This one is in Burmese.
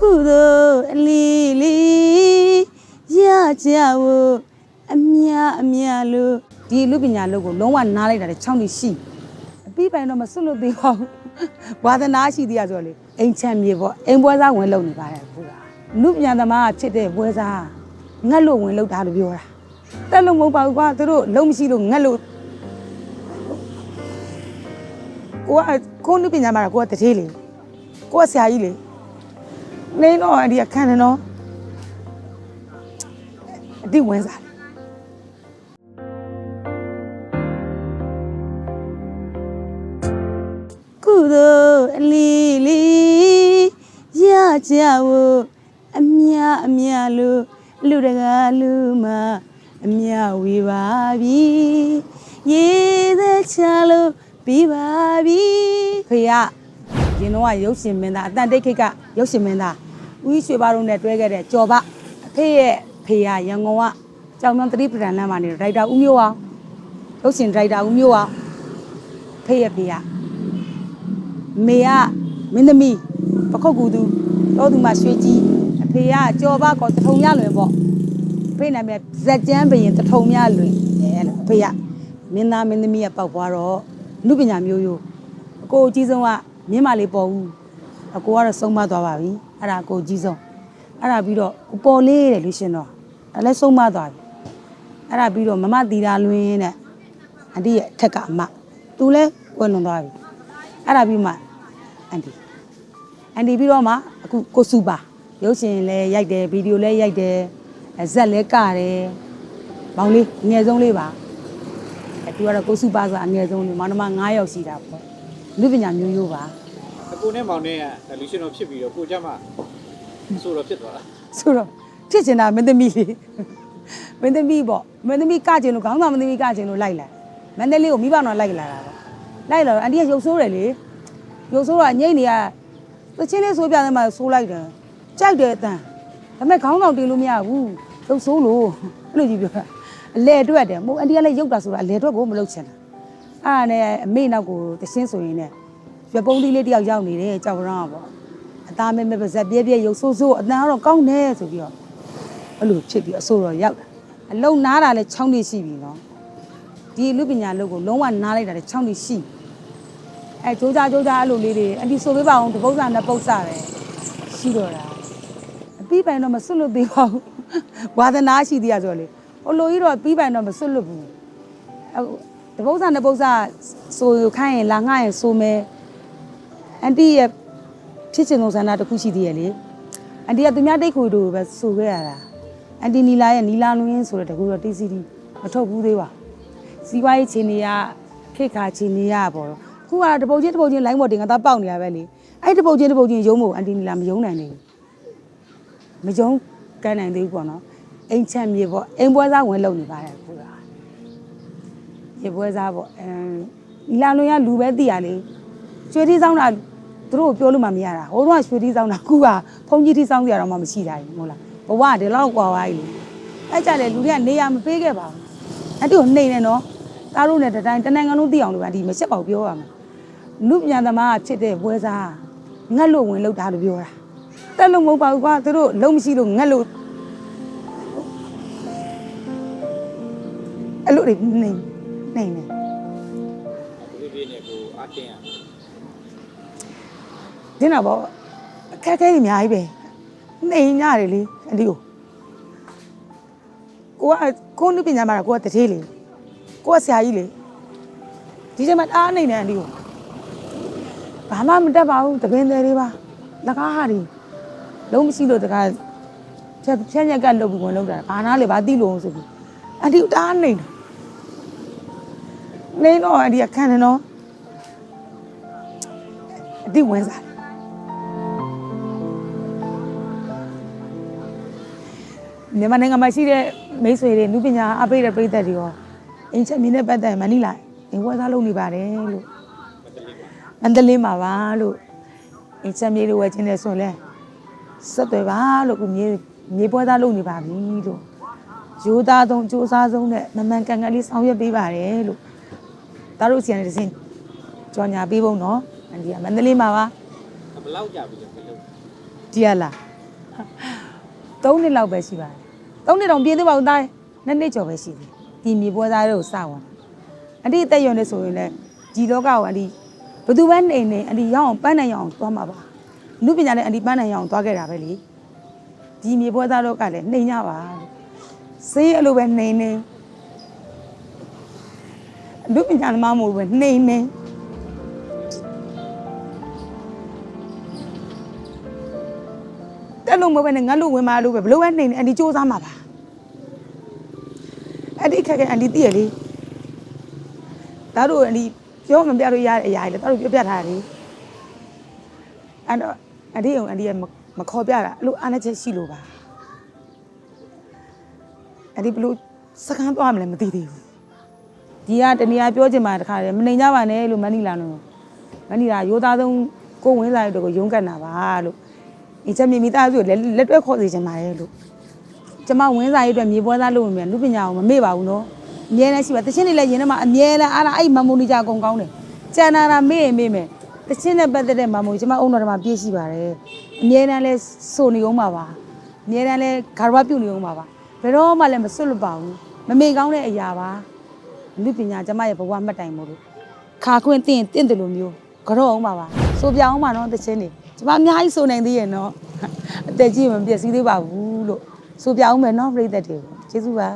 ကုသိုလ်အလီလီရကြဖို့အမြအမြလို့ဒီလူပညာလို့ကိုလုံးဝနားလိုက်တာတဲ့6နှစ်ရှိအပြီးပိုင်တော့မစွတ်လို့သေးပါဘူးဝါသနာရှိသေးရဆိုတော့လေအိမ်ချမ်းမြေပေါ့အိမ်ပွဲစားဝင်လုံနေပါတယ်ခုကလူပညာသမားဖြစ်တဲ့ပွဲစားငတ်လို့ဝင်လုံတာလို့ပြောတာတက်လို့မဟုတ်ပါဘူးကွာသူတို့လုံမရှိလို့ငတ်လို့ကိုကကိုလူပညာမှာကိုကတထေးလေကိုကဆရာကြီးလေ နေတော့အဒီအခန်းနဲ့နော်အတိဝင်စားကုသိုလ်အလီလီရကြဖို့အမြအမြလို့လူတကာလူမအမြဝေပါပြီရေသက်ချလို့ပြီးပါပြီဖေရ ရင်တော့ကရုပ်ရှင်မင်းသားအတန်တိတ်ခိတ်ကရုပ်ရှင်မင်းသားဦးကြီးရွှေပါတို့နဲ့တွဲခဲ့တဲ့ကျော်ပအဖေရဲ့ဖေရရန်ကုန်ကကြောင်မြောင်သတိပဋ္ဌာန်လမ်းမှာနေဒရိုက်တာဦးမျိုးအောင်ရုပ်ရှင်ဒရိုက်တာဦးမျိုးအောင်ဖေရဲ့ဖေရမေကမင်းသမီးပခုတ်ကူသူတော့သူမှရွှေကြီးအဖေကကျော်ပကောတထုံရလွင်ပေါ့အဖေနာမည်ဇက်ကျန်းဘရင်တထုံရလွင်အဲလို့အဖေကမင်းသားမင်းသမီးကပောက်သွားတော့လူပညာမျိုးရိုးအကိုအကြီးဆုံးက မြင်းမလေးပေါ်ဦးအကိုကတော့ဆုံးမသွားပါပြီအဲ့ဒါအကိုအကြီးဆုံးအဲ့ဒါပြီးတော့ကိုပေါ်လေးတဲ့လူရှင်တော့အဲ့လည်းဆုံးမသွားပြီအဲ့ဒါပြီးတော့မမတီတာလွင်းတဲ့အန်တီရဲ့အထက်ကအမသူလည်းကွယ်လွန်သွားပြီအဲ့ဒါပြီးမှအန်တီအန်တီပြီးတော့မှအခုကိုစုပါရုပ်ရှင်လည်းရိုက်တယ်ဗီဒီယိုလည်းရိုက်တယ်အဲဇက်လည်းကတယ်ဘောင်လေးငယ်ဆုံးလေးပါအဲသူကတော့ကိုစုပါဆိုအငယ်ဆုံးနေမောင်နှမ9ယောက်ရှိတာပေါ့ လူပညာမျိုးရိုးပါအကိုနဲ့မောင်နဲ့ကလူရှင်တော်ဖြစ်ပြီးတော့ကိုကြမှာဆိုတော့ဖြစ်သွားတာဆိုတော့ဖြစ်ချင်တာမင်းသမီးလေးမင်းသမီးပေါ့မင်းသမီးကချင်လို့ခေါင်းဆောင်မင်းသမီးကချင်လို့လိုက်လာမန္တလေးကိုမိဘတော်လိုက်လာတာပေါ့လိုက်လာတော့အန်တီကရုပ်ဆိုးတယ်လေရုပ်ဆိုးတော့ညိတ်နေရသချင်းလေးဆိုးပြတယ်မှာဆိုးလိုက်တယ်ကြိုက်တယ်အတန်ဒါပေမဲ့ခေါင်းဆောင်တင်လို့မရဘူးရုပ်ဆိုးလို့အဲ့လိုကြီးပြောတာအလဲအတွက်တယ်မို့အန်တီကလည်းရုပ်တာဆိုတာအလဲအတွက်ကိုမလုပ်ချင်တာ အဲ့ဒါနဲ့အမေနောက်ကိုတချင်းဆိုရင်လည်းရွက်ပုံးသီးလေးတယောက်ရောက်နေတယ်ကြောက်ရောင်းอ่ะပေါ့အသားမဲမဲပါဇက်ပြဲပြဲရုပ်ဆိုးဆိုးအတန်ကတော့ကောင်းတယ်ဆိုပြီးတော့အဲ့လိုဖြစ်ပြီးအဆိုးတော့ရောက်တာအလုံနားတာလည်း6နှစ်ရှိပြီနော်ဒီလူပညာလုပ်ကိုလုံးဝနားလိုက်တာလည်း6နှစ်ရှိပြီအဲကြိုးစားကြိုးစားအဲ့လိုလေးတွေအန်တီဆိုပေးပါအောင်တပု္ပ္ပစာနဲ့ပု္ပ္ပစာပဲရှိတော့တာအပြီးပိုင်တော့မစွတ်လို့သေးပါဘူးဝါသနာရှိသေးရဆိုတော့လေဟိုလိုကြီးတော့ပြီးပိုင်တော့မစွတ်လို့ဘူးအခု တပု္ပ္ပစာနဲ့ပု္ပ္ပစာဆိုခိုင်းရင်လာငှားရင်ဆိုမယ်အန်တီရဲ့ဖြစ်ချင်ဆုံးဆန္ဒတစ်ခုရှိသေးရဲ့လေအန်တီကသူများတိတ်ခွေတို့ပဲဆိုခဲ့ရတာအန်တီနီလာရဲ့နီလာလွင်းဆိုတဲ့တကူတော့ TCD မထုတ်ဘူးသေးပါဘူးစီးပွားရေးခြေနေရခိတ်ခါခြေနေရပေါ့တော့ခုကတပုတ်ချင်းတပုတ်ချင်းလိုင်းပေါ်တင်ငါသားပေါက်နေရပဲလေအဲ့တပုတ်ချင်းတပုတ်ချင်းရုံးမို့အန်တီနီလာမယုံနိုင်နေဘူးမယုံကန်းနိုင်သေးဘူးပေါ့နော်အိမ်ချမ်းမြေပေါ့အိမ်ပွဲစားဝင်လုံနေပါတယ်ခုက ရေပွဲစားပေါ့အမ်နီလာလွင်းကလူပဲတည်ရလေရွှေတီးဆောင်တာသူတို့ကိုပြောလို့မှမရတာဟိုတော့ကရွှေတီးဆောင်တာခုကဖုန်ကြီးတီးဆောင်ကြရတော့မှမရှိတာကြီးဟုတ်လားဘဝကဒီလောက်กว่าပါကြီးလေအဲ့ကြလေလူတွေကနေရမပေးခဲ့ပါဘူးအဲ့တို့နှိမ့်နေနော်သားတို့နဲ့တတိုင်းတနိုင်ငံလုံးသိအောင်လို့ပါဒီမချက်ပေါက်ပြောရမှာလူပညာသမားကဖြစ်တဲ့ပွဲစားငတ်လို့ဝင်လောက်တာလို့ပြောတာတက်လို့မဟုတ်ပါဘူးကွာသူတို့လုံးမရှိလို့ငတ်လို့အဲ့လို တွေနေနေနေဒီလေးနဲ့ကိုအတင်းရဒီတော့ဗောအခက်အခဲတွေအများကြီးပဲနေညတယ်လေအဒီကိုကိုကကိုနုပညာမှာကိုကတထေးလေကိုကဆရာကြီးလေဒီချိန်မှာအားနေတယ်အဒီကိုဘာမှမတတ်ပါဘူးတပင်းသေးတွေပါလကားဟာတွေလုံးမရှိလို့တကားချက်ချက်ညက်ကလုတ်ပြီးဝင်လောက်တာဘာနာလေဘာသိလို့ဆိုပြီးအဒီကိုတားနေတယ် နေတော့အဒီကခံတယ်နော်အဒီဝင်စားတယ်မြန်မာနိုင်ငံမှာရှိတဲ့မိတ်ဆွေတွေလူပညာအပိတဲ့ပြည်သက်တွေရောအင်ချက်မြင်းနဲ့ပတ်သက်ရင်မနီလာအင်ဝဲသားလုပ်နေပါတယ်လို့မန္တလေးမှာပါလို့အင်ချက်မြေတွေဝယ်ခြင်းနဲ့ဆိုလဲဆက်သွယ်ပါလို့ကိုမြေမြေပွဲသားလုပ်နေပါပြီလို့ရိုးသားဆုံးစူးစားဆုံးနဲ့မမှန်ကန်ကန်လေးဆောင်ရွက်ပေးပါတယ်လို့ ဒါတို့စီရတဲ့စင်ကြော်ညာပေးဖို့နော်အန်ဒီကမန္တလေးမှာပါဘယ်လောက်ကြာပြီလဲဘယ်လိုဒီရလား3နှစ်လောက်ပဲရှိပါတယ်3နှစ်တော့ပြည့်သေးပါဘူးသားနှစ်နှစ်ကျော်ပဲရှိတယ်ဒီမြေပွဲသားတွေကိုစဝင်အတိအသက်ရွယ်နေဆိုရင်လည်းဒီလောကကိုအတိဘယ်သူပဲနေနေအတိရအောင်ပန်းနိုင်ရအောင်သွားမှာပါလူပညာနဲ့အတိပန်းနိုင်ရအောင်သွားခဲ့တာပဲလေဒီမြေပွဲသားလောကလည်းနှိမ်ကြပါလို့စေးအဲ့လိုပဲနှိမ်နေ လူပညာသမားမို့ပဲနှိမ်နေတက်လို့မဟုတ်ပဲနဲ့ငါလို့ဝင်มาလို့ပဲဘလို့ပဲနှိမ်နေအတိစူးစမ်းမှာပါအတိခက်ခဲအတိတည့်ရလေဒါတို့အတိပြောမပြလို့ရတဲ့အရာတွေလေဒါတို့ပြောပြထားတယ်လေအဲ့တော့အတိအောင်အတိကမခေါ်ပြတာအဲ့လိုအားနဲ့ချက်ရှိလို့ပါအတိဘလို့စကမ်းသွားမလဲမသိသေးဘူး ဒီကတနည်းအားပြောချင်မှာတခါလေမနေကြပါနဲ့လို့မနီလာလို့မနီလာရိုးသားဆုံးကိုယ်ဝင်စားရတဲ့ကိုရုန်းကန်တာပါလို့ဒီချက်မြင်မိသားစုကိုလက်လက်တွဲခေါ်စီချင်ပါတယ်လို့ကျမဝင်းစာရေးအတွက်မြေပွဲသားလုပ်ဝင်မြန်လူပညာကိုမမေ့ပါဘူးနော်အမြဲတမ်းရှိပါတချင်းတွေလည်းရင်းထဲမှာအမြဲတမ်းအားလားအဲ့မမုန်နီကြအကုန်ကောင်းတယ်ကျန်တာတာမေ့ရင်မေ့မယ်တချင်းနဲ့ပတ်သက်တဲ့မမုန်ကျမအုံတော်ထဲမှာပြည့်ရှိပါတယ်အမြဲတမ်းလဲစိုးနေအောင်ပါပါအမြဲတမ်းလဲဂါရဝပြုတ်နေအောင်ပါပါဘယ်တော့မှလည်းမစွတ်လွတ်ပါဘူးမမေ့ကောင်းတဲ့အရာပါ လူပညာကျမရဲ့ဘဝမှတ်တိုင်မို့လို့ခါခွင့်တင့်တင့်တယ်လို့မျိုးကြော့အောင်ပါပါစိုးပြအောင်ပါနော်တချင်းတွေကျမအများကြီးစိုးနိုင်သေးရဲ့နော်အသက်ကြီးမပြည့်စည်သေးပါဘူးလို့ဆိုပြအောင်မယ်နော်ပြိသက်တွေကိုကျေးဇူးပါ